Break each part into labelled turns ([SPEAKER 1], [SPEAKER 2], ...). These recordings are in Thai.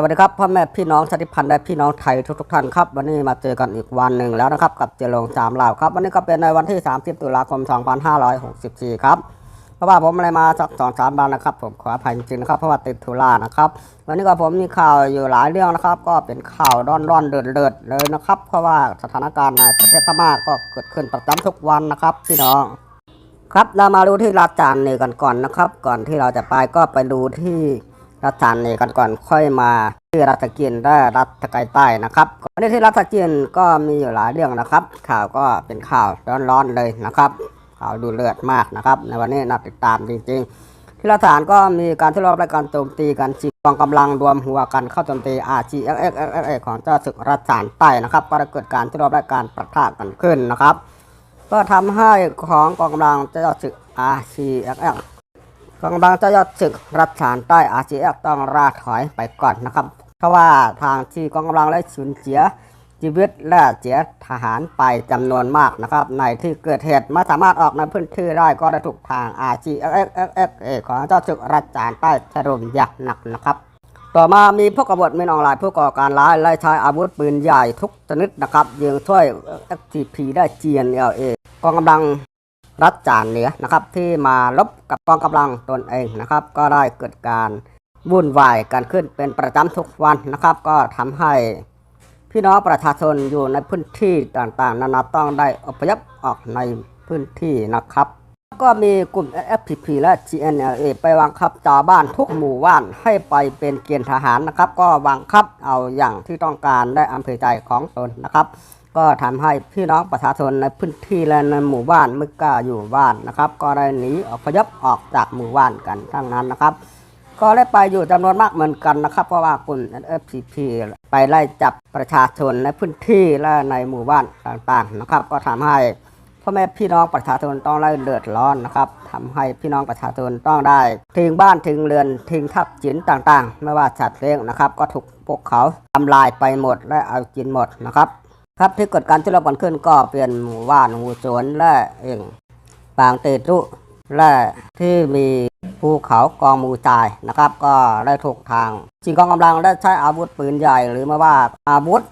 [SPEAKER 1] สวัสดีครับพ่อแม่พี่น้องชาติพันธุ์และพี่น้องไทยทุกๆท่านครับวันนี้มาเจอกันอีกวันหนึ่งแล้วนะครับกับเจริญสามลาครับวันนี้ก็เป็นในวันที่ 30 ตุลาคม 2564 ครับเพราะว่าผมอะไรมาสักสองสามวันนะครับ ผมขออภัยจริงๆนะครับเพราะว่าติดธุระนะครับวันนี้ก็ผมมีข่าวอยู่หลายเรื่องนะครับ ก็เป็นข่าวร้อนๆเดือดๆเลยนะครับ เพราะว่าสถานการณ์ในประเทศพม่าก็เกิดขึ้นประจำทุกวันนะครับพี่น้องครับเรามาดูที่รัฐจานนี่กันก่อนนะครับ ก่อนที่เราจะไปก็ไปดูที่ รัฐจานนี่กันก่อนค่อยมาที่รัฐกินและรัฐไกลใต้นะครับวันนี้ที่รัฐกินก็มีอยู่หลายเรื่องนะครับ ข่าวก็เป็นข่าวร้อนๆเลยนะครับข่าวดูเลือดมากนะครับในวันนี้น่าติดตามจริง ๆ ที่รัฐฐานก็มีการทดลองและการโจมตีกันจีกองกำลังรวมหัวกันเข้าโจมตี RGXXXX ของเจ้าศึกรัฐฐานใต้นะครับ ก็ได้เกิดการทดลองและการประทะกันขึ้นนะครับ ก็ทำให้ของกองกำลังเจ้าศึก RCXX กองกำลังเจ้ายอดศึกรัฐฐานใต้ RCX ต้องราถอยไปก่อนนะครับ เพราะว่าทางที่กองกำลังได้สูญเสียชีวิตและเสียทหารไปจำนวนมากนะครับ ในที่เกิดเหตุไม่สามารถออกในพื้นที่ได้ก็ได้ถูกทาง RCXX ของเจ้าศึกรัฐฐานใต้ถล่มอย่างหนักนะครับ ต่อมามีพวกกบฏมินออนไลน์ผู้ก่อการร้ายไล่ใช้อาวุธปืนใหญ่ทุกชนิดนะครับยิงช่วย FTP ได้ GNLA กองกำลัง รัฐจานเหนือนะครับ ที่มาลบกับกองกำลังตนเองนะครับ ก็ได้เกิดการวุ่นวายกันขึ้นเป็นประจำทุกวันนะครับ ก็ทำให้พี่น้องประชาชนอยู่ในพื้นที่ต่างๆ นานาต้องได้อพยพออกในพื้นที่นะครับ ก็มีกลุ่ม FPP และ GNLA ไปบังคับชาวบ้านทุกหมู่บ้านให้ไปเป็นเกณฑ์ทหารนะครับ ก็บังคับเอาอย่างที่ต้องการได้อำเภอใจของตนนะครับ ก็ทำให้พี่น้องประชาชนในพื้นที่และในหมู่บ้านไม่กล้าอยู่บ้านนะครับ ก็ได้หนีอพยพออกจากหมู่บ้านกันทั้งนั้นนะครับ ก็ได้ไปอยู่จำนวนมากเหมือนกันนะครับ เพราะว่ากลุ่ม FPP ไปไล่จับประชาชนในพื้นที่และในหมู่บ้านต่างๆนะครับ ก็ทำให้พ่อแม่พี่น้องประชาชนต้องได้เดือดร้อนนะครับทำให้พี่น้องประชาชนต้องได้ทิ้งบ้านทิ้งเรือนทิ้งทรัพย์สินต่างๆ ไม่ว่าสัตว์เลี้ยงนะครับ ก็ถูกพวกเขาทำลายไปหมดและเอากินหมดนะครับ ครับที่เกิดการที่เรากันขึ้นก็เป็นหมู่บ้านหมู่สวนและเองปางเตตุและที่มีภูเขากองมูจายนะครับ ก็ได้ถูกทางจิงกองกำลังได้ใช้อาวุธปืนใหญ่หรือมาว่าอาวุธ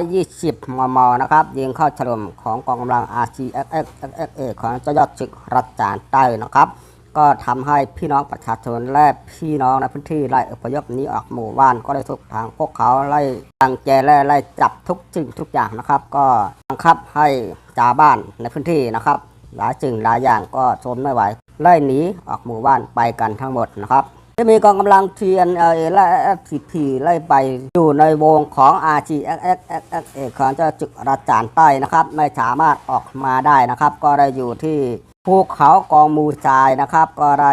[SPEAKER 1] 120 มม นะครับ ยิงเข้าฉลมของกองกำลัง RCXXXA ของเจ้ายอดศึกรัฐจานใต้นะครับ ก็ทำให้พี่น้องประชาชนและพี่น้องในพื้นที่ไล่อพยพหนี้ออกหมู่บ้านก็ได้ถูกทางพวกเขาไล่ตังแจและไล่จับทุกสิ่งทุกอย่างนะครับ ก็บังคับให้ชาบ้านในพื้นที่นะครับ หลายสิ่งหลายอย่างก็ทนไม่ไหวไล่หนีออกหมู่บ้านไปกันทั้งหมดนะครับจะมีกองกำลัง TNLA และ FTP ไล่ไปอยู่ในวงของ RGXXXA ของเจ้าจุกรัฐจานใต้นะครับ ไม่สามารถออกมาได้นะครับ ก็ได้อยู่ที่ ภูเขากองมูจายนะครับ ก็ได้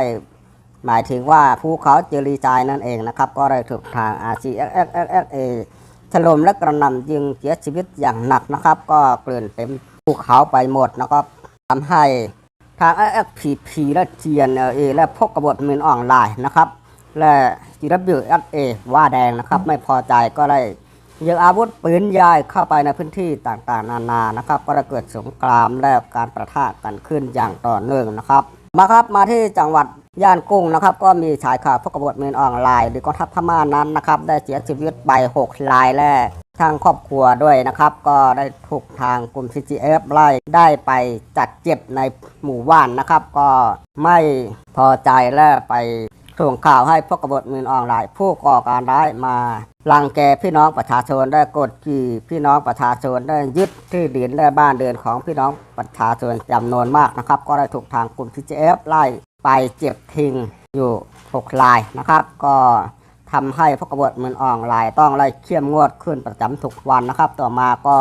[SPEAKER 1] หมายถึงว่าภูเขาเจรีจายนั่นเองนะครับ ก็ได้ถูกทาง RGXXXA ถล่มและกระหน่ำยิงเสียชีวิตอย่างหนักนะครับ ก็เกลื่อนเต็มภูเขาไปหมดนะครับทำให้ทาง FPP และ GNLA และพวกกบฏมินออนไลน์นะครับ และ GWSA ว่าแดงนะครับ ไม่พอใจก็ได้ ยิงอาวุธปืนใหญ่เข้าไปในพื้นที่ต่างๆ นานานะครับก็ได้เกิดสงครามและการประทะกันขึ้นอย่างต่อเนื่องนะครับ มาครับมาที่จังหวัดย่านกุ้งนะครับ ก็มีชายข่าวพวกกบฏมินออนไลน์หรือกองทัพพม่านั้นนะครับได้เสียชีวิตไป6รายและทางครอบครัวด้วยนะครับ ก็ได้ถูกทางกลุ่ม CGF ไล่ได้ไปจัดเจ็บในหมู่บ้านนะครับ ก็ไม่พอใจและไป ส่งข่าวให้พวกกบฏมินออนไลน์ผู้ก่อการร้ายมาลังแกพี่น้องประชาชนได้กดขี่พี่น้องประชาชนได้ยึดที่ดินและบ้านเรือนของพี่น้องประชาชนจำนวนมากนะครับ ก็ได้ถูกทางกลุ่ม CGF ไล่ไปเจ็บทิ้งอยู่6รายนะครับ ก็ทำให้พวกกบฏมือออนไลน์ต้องไล่เข้มงวดขึ้นประจำทุกวันนะครับ ต่อมาก็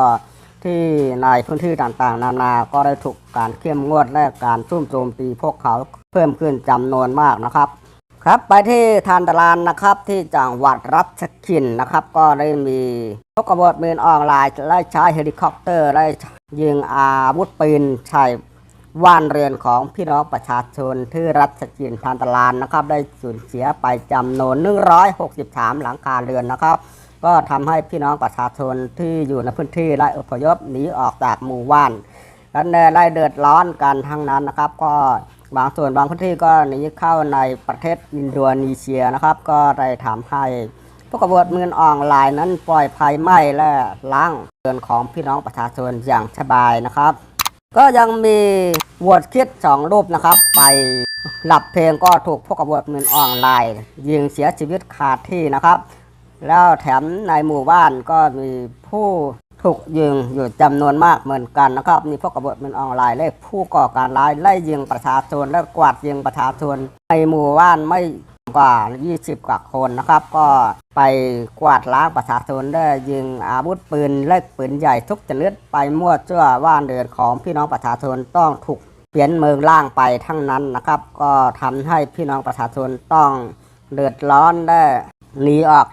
[SPEAKER 1] ที่ในพื้นที่ต่างๆ นานา ก็ได้ถูกการเข้มงวดและการซุ่มโจมตีพวกเขาเพิ่มขึ้นจำนวนมากนะครับ ครับไปที่ทานตะลานนะครับที่จังหวัดรัชกินนะครับ ก็ได้มีพวกกบฏมือออนไลน์ไล่ใช้เฮลิคอปเตอร์ไล่ยิงอาวุธปืนใช้ว่านเรือนของพี่น้องประชาชนที่รัชกินทานตะลานนะครับ ได้สูญเสียไปจำนวน 163 หลังคาเรือนนะครับ ก็ทำให้พี่น้องประชาชนที่อยู่ในพื้นที่ไล่อพยพหนีออกจากหมู่บ้านและไล่เดือดร้อนกันทั้งนั้นนะครับ ก็ บางส่วนบางพื้นที่ก็หนีเข้าในประเทศอินโดนีเซียนะครับ ก็ได้ทำให้พกบฏเงินออนไลน์นั้นปล่อยภัยไหม้และล้างเงินของพี่น้องประชาชนอย่างสบายนะครับ ก็ยังมีวอดคิดสองรูปนะครับ ไปหลับเพลงก็ถูกพวกกบฏเงินออนไลน์ ยิงเสียชีวิตคาที่นะครับ แล้วแถมในหมู่บ้านก็มีผู้ ถูกยิงอยู่จำนวนมากเหมือนกันนะครับ มีพวกกบฏเงินออนไลน์และผู้ก่อการร้ายไล่ยิงประชาชนและกวาดยิงประชาชนในหมู่บ้านไม่กว่า 20 กว่าคนนะครับ ก็ไปกวาดล้างประชาชนได้ยิงอาวุธปืนเล็กปืนใหญ่ทุกชนิดไปมั่วซั่วว่านเดือนของพี่น้องประชาชนต้องถูกเปลี่ยนเมืองล่างไปทั้งนั้นนะครับ ก็ทำให้พี่น้องประชาชนต้องเดือดร้อนและหนีออก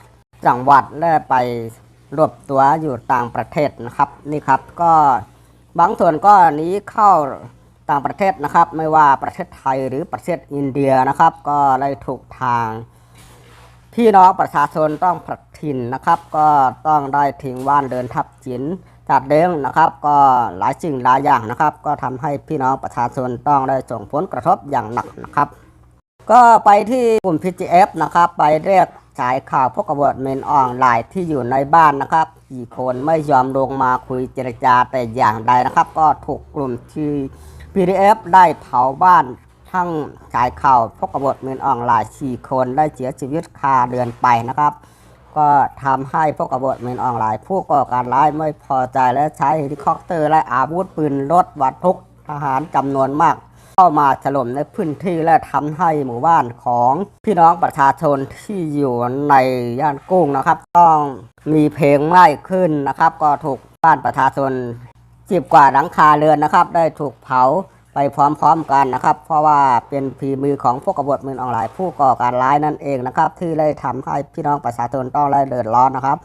[SPEAKER 1] จังหวัดและไป หลบตัวอยู่ต่างประเทศนะครับนี่ครับก็บางส่วนก็หนีเข้าต่างประเทศนะครับ ไม่ว่าประเทศไทยหรือประเทศอินเดียนะครับ ก็ได้ถูกทางพี่น้องประชาชนต้องผลัดถิ่นนะครับ ก็ต้องได้ทิ้งว่านเดินทับจินจัดเด้งนะครับ ก็หลายสิ่งหลายอย่างนะครับ ก็ทำให้พี่น้องประชาชนต้องได้ส่งผลกระทบอย่างหนักนะครับ ก็ไปที่กลุ่ม PGF นะครับ ไปเรียก สายข่าวพวกกบฏเมนออนไลน์ที่อยู่ในบ้านนะครับกี่คนไม่ยอมลงมาคุยเจรจาแต่อย่างใดนะครับ ก็ถูกกลุ่มที่ PDF ได้เผาบ้านทั้งสายข่าวพวกกบฏเมนออนไลน์สี่คนได้เสียชีวิตคาเดือนไปนะครับ ก็ทำให้พวกกบฏเมนออนไลน์ ผู้ก่อการร้ายไม่พอใจและใช้เฮลิคอปเตอร์และอาวุธปืนรถบรรทุกทหารจำนวนมาก เข้ามาถล่มในพื้นที่และทำให้หมู่บ้านของพี่น้องประชาชนที่อยู่ในย่านกุ้งนะครับ ต้องมีเพลงไหม้ขึ้นนะครับ ก็ถูกบ้านประชาชนสิบกว่าหลังคาเรือนนะครับ ได้ถูกเผาไปพร้อมๆกันนะครับ เพราะว่าเป็นฝีมือของพวกกบฏมือออนไลน์ผู้ก่อการร้ายนั่นเองนะครับ ที่ได้ทำให้พี่น้องประชาชนต้องได้เดือดร้อนนะครับ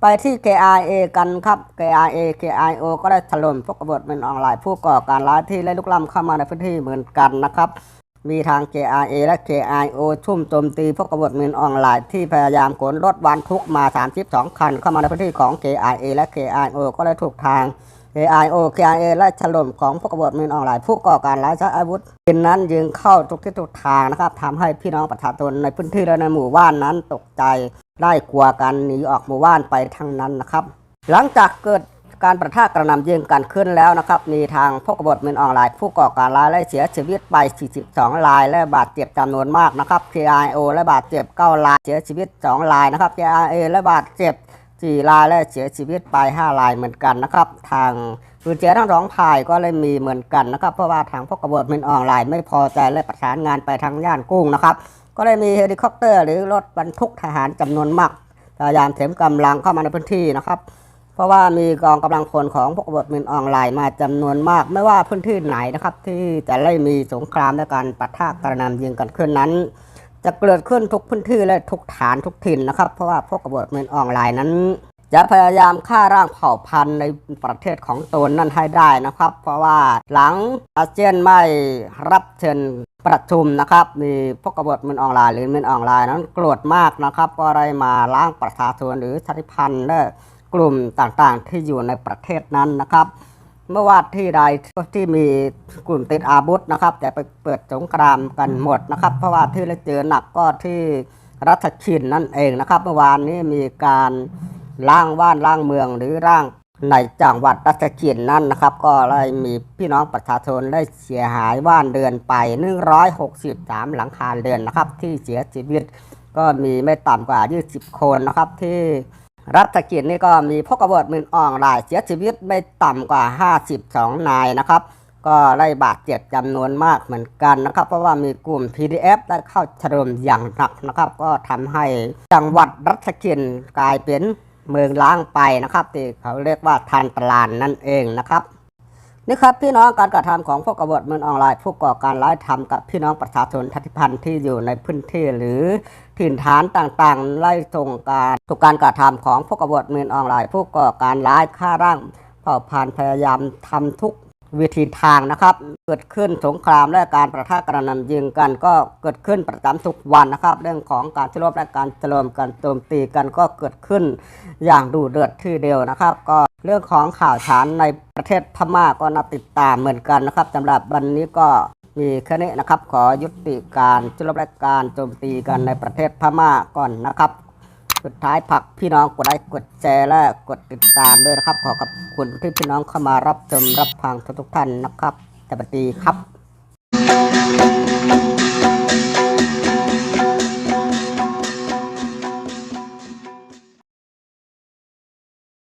[SPEAKER 1] ไปที่ KIA กันครับ KIA KIO ก็ได้ถล่มพวกกบฏเป็นออนไลน์ผู้ก่อการร้ายที่ได้ลุกล้ำเข้ามาในพื้นที่เหมือนกันนะครับ มีทาง KIA และ KIO ชุ่มโจมตีพวกกบฏเงินออนไลน์ที่พยายามขนรถบรรทุกมา 32 คัน เข้ามาในพื้นที่ของ KIA และ KIO ก็ได้ถูกทาง KIO KIA และถล่มของพวกกบฏเงินออนไลน์ผู้ก่อการร้ายใช้อาวุธปืนนั้นยิงเข้าทุกทิศทุกทางนะครับทำให้พี่น้องประชาชนในพื้นที่และในหมู่บ้านนั้นตกใจ ได้กลัวกันหนีออกหมู่บ้านไปทั้งนั้นนะครับ หลังจากเกิดการประทะกระหน่ำยิงกันขึ้นแล้วนะครับ มีทางพวกกบฏเงินออนไลน์ผู้ก่อการร้ายและเสียชีวิตไป 42 ราย และบาดเจ็บจำนวนมากนะครับ KIO และบาดเจ็บ 9 รายเสียชีวิต 2 รายนะครับ KIA และบาดเจ็บ 4 รายและเสียชีวิตไป 5 รายเหมือนกันนะครับ ทางปืนเจทั้งสองฝ่ายก็เลยมีเหมือนกันนะครับ เพราะว่าทางพวกกบฏเงินออนไลน์ไม่พอใจและประสานงานไปทางย่านกุ้งนะครับ ก็ได้มีเฮลิคอปเตอร์ หรือรถบรรทุกทหารจำนวนมากพยายามเสริมกำลังเข้ามาในพื้นที่นะครับ เพราะว่ามีกองกำลังพลของพวกบทมินออนไลน์มาจำนวนมาก ไม่ว่าพื้นที่ไหนนะครับ ที่จะได้มีสงครามและการปะทะกระนำยิงกันขึ้นนั้น จะเกิดขึ้นทุกพื้นที่และทุกฐานทุกถิ่นนะครับ เพราะว่าพวกบทมินออนไลน์นั้น จะพยายามฆ่าร่างเผ่าพันธุ์ในประเทศของตนนั่นให้ได้นะครับ เพราะว่าหลังอาเซียนไม่รับเชิญประชุมนะครับ มีพวกกบฏมินออนไลน์หรือมินออนไลน์นั้นโกรธมากนะครับ ก็ได้มาล้างประชาชนหรือชาติพันธุ์และกลุ่มต่างๆ ที่อยู่ในประเทศนั้นนะครับเมื่อว่าที่ใดที่มีกลุ่มติดอาวุธนะครับจะไปเปิดสงครามกันหมดนะครับ เพราะว่าที่เราเจอหนักก็ที่รัฐชินนั่นเองนะครับ เมื่อวานนี้มีการ ล่างว่านล่างเมืองหรือร่างในจังหวัดรัชกินนั่นนะครับ ก็ได้มีพี่น้องประชาชนได้เสียหายว่านเดือนไป 163 หลังคาเรือนนะครับ ที่เสียชีวิต ก็มีไม่ต่ำกว่า 20 คนนะครับที่รัฐกิจนี่ก็มีพวกกบฏมือออนไลน์เสียชีวิตไม่ต่ำกว่า 52 นายนะครับ ก็ได้บาดเจ็บจำนวนมากเหมือนกันนะครับ เพราะว่ามีกลุ่ม PDF ได้เข้าถล่มอย่างหนักนะครับ ก็ทำให้จังหวัดรัชกินกลายเป็น เมืองล้างไปนะครับ ที่เขาเรียกว่าทานตลานนั่นเองนะครับนี่ครับพี่น้องการกระทำของพวกกบฏเมืองออนไลน์ผู้ก่อการร้ายทำกับพี่น้องประชาชนทัติพันธ์ที่อยู่ในพื้นที่หรือถิ่นฐานต่างๆ ไล่ส่งการถูกการกระทำของพวกกบฏเมืองออนไลน์ผู้ก่อการร้ายฆ่าร่างเผ่าพันธุ์พยายามทำทุก วิธีทางนะครับ เกิดขึ้นสงครามและการประทะกระน่ำยิงกัน ก็เกิดขึ้นประจำทุกวันนะครับ เรื่องของการชลบและการโจมกันโจมตีกันก็เกิดขึ้นอย่างดูเดือดที่เดียวนะครับ ก็เรื่องของข่าวสารในประเทศพม่าก็น่าติดตามเหมือนกันนะครับสำหรับวันนี้ก็มีแค่นี้นะครับ ขอยุติการชุลบและการโจมตีกันในประเทศพม่าก่อนนะครับ สุดท้ายผักพี่น้องกดไลค์กดแชร์และกดติดตามด้วยนะครับ ขอขอบคุณที่พี่น้องเข้ามารับชมรับฟังทุกๆท่านนะครับสวัสดีครับ